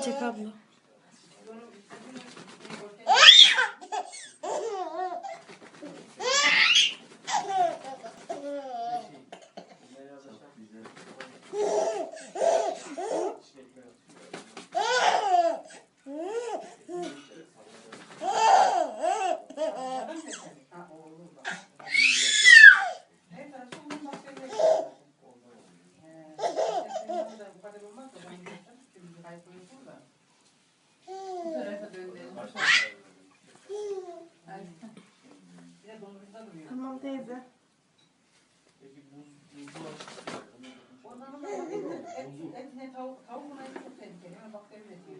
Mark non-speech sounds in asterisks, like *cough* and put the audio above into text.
Bana çek abla. *laughs* Tamam teyze. Peki buz, buzlu Onların da et, etine tavuk, tavuğuna çok tehlikeli. Bakteri üretiyor.